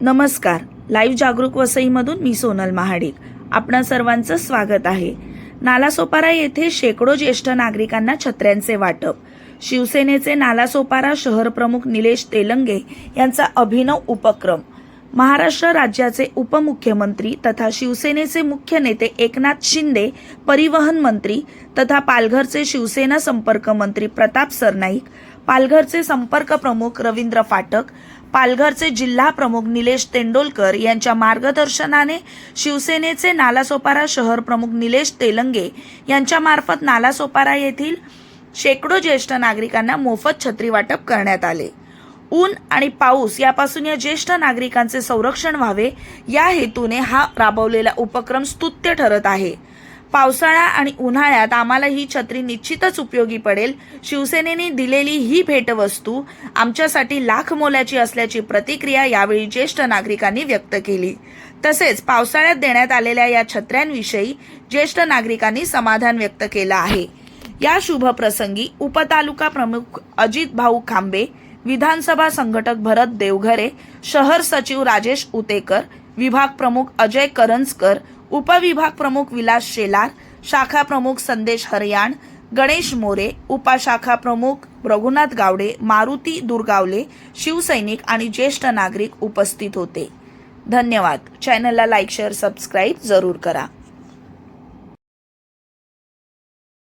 नमस्कार. लाईव्ह जागरूक वसईमधून मी सोनल महाडिक. आपणा सर्वांचं स्वागत आहे. नालासोपारा येथे शेकडो ज्येष्ठ नागरिकांना छत्र्यांचे वाटप. शिवसेनेचे नालासोपारा शहर प्रमुख निलेश तेलंगे यांचा अभिनव उपक्रम. महाराष्ट्र राज्याचे उपमुख्यमंत्री तथा शिवसेनेचे मुख्य नेते एकनाथ शिंदे परिवहन मंत्री तथा पालघरचे शिवसेना संपर्क मंत्री प्रताप सरनाईक पालघरचे संपर्क प्रमुख रवींद्र फाटक पालघरचे जिल्हा प्रमुख निलेश तेंडोलकर यांच्या मार्गदर्शनाने शिवसेनेचे नालासोपारा शहर प्रमुख निलेश तेलंगे यांच्या मार्फत नालासोपारा येथील शेकडो ज्येष्ठ नागरिकांना मोफत छत्री वाटप करण्यात आले. ऊन आणि पाऊस यापासून या ज्येष्ठ नागरिकांचे संरक्षण व्हावे या हेतूने हा राबवलेला उपक्रम स्तुत्य ठरत आहे. पावसाळा आणि उन्हाळ्यात आम्हाला ही छत्री निश्चितच उपयोगी पडेल. शिवसेनेने दिलेली ही भेटवस्तू आमच्यासाठी लाख मोलाची असल्याची प्रतिक्रिया यावेळी ज्येष्ठ नागरिकांनी व्यक्त केली. तसेच पावसाळ्यात देण्यात आलेल्या या छत्र्यांविषयी ज्येष्ठ नागरिकांनी समाधान व्यक्त केलं आहे. या शुभ प्रसंगी उपतालुका प्रमुख अजित भाऊ खांबे विधानसभा संघटक भरत देवघरे शहर सचिव राजेश उतेकर विभाग प्रमुख अजय करंजकर उपविभाग प्रमुख विलास शेलार शाखा प्रमुख संदेश हरयाण गणेश मोरे उपशाखा प्रमुख रघुनाथ गावडे मारुती दुर्गावले शिवसैनिक आणि ज्येष्ठ नागरिक उपस्थित होते. धन्यवाद. चॅनलला लाईक शेअर सबस्क्राईब जरूर करा.